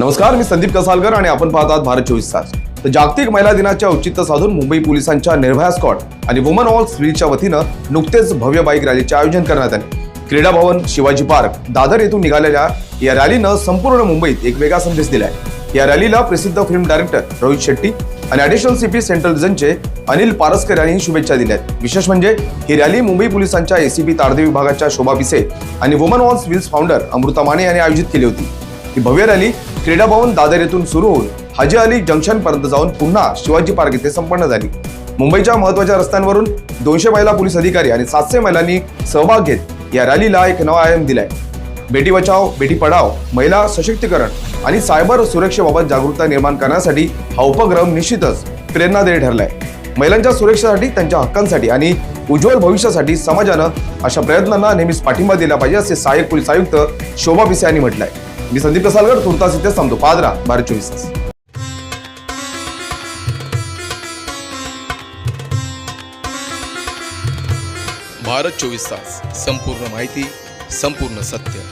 नमस्कार मी संदीप कसालकर आणि आपण पाहतात भारत चोवीस तास. तर जागतिक महिला दिनाच्या औचित्य साधून मुंबई पोलिसांच्या निर्भया स्कॉट आणि वुमन ऑल स्त्रीच्या वतीनं नुकतेच भव्य बाईक रॅलीचे आयोजन करण्यात आले. क्रीडा भवन शिवाजी पार्क दादर येथून निघालेल्या या रॅलीनं संपूर्ण मुंबईत एक वेगळा संदेश दिलाय. या रॅलीला प्रसिद्ध फिल्म डायरेक्टर रोहित शेट्टी आणि ॲडिशनल सीपी सेंट्रल रिजनचे अनिल पारस्कर यांनी शुभेच्छा दिल्या आहेत. विशेष म्हणजे ही रॅली मुंबई पोलिसांच्या एसीबी तारदे विभागाच्या शोभा पिसे आणि women on wheels founder Amruta Mane यांनी आयोजित केली होती. ही भव्य रॅली क्रीडा भवन दादर येथून सुरू होऊन हाजी अली जंक्शन पर्यंत जाऊन पुन्हा शिवाजी पार्क येथे संपन्न झाली. मुंबईच्या महत्त्वाच्या रस्त्यांवरून दोनशे महिला पोलीस अधिकारी आणि सातशे महिलांनी सहभाग घेत या रॅलीला एक नवा आयाम दिलाय. बेटी बचाव बेटी पढाव महिला सशक्तीकरण आणि सायबर सुरक्षेबाबत जागरूकता निर्माण करण्यासाठी हा उपक्रम निश्चितच प्रेरणादायी ठरलाय. महिलांच्या सुरक्षेसाठी त्यांच्या हक्कांसाठी आणि उज्ज्वल भविष्यासाठी समाजानं अशा प्रयत्नांना नेहमीच पाठिंबा दिला पाहिजे असे सहाय्यक पोलीस आयुक्त शोभा पिसे यांनी म्हटलंय. मी संदीप कसालकर तुर्तास इथे थांबतो. पादरा भारत चोवीस तास. भारत चोवीस तास. संपूर्ण माहिती संपूर्ण सत्य.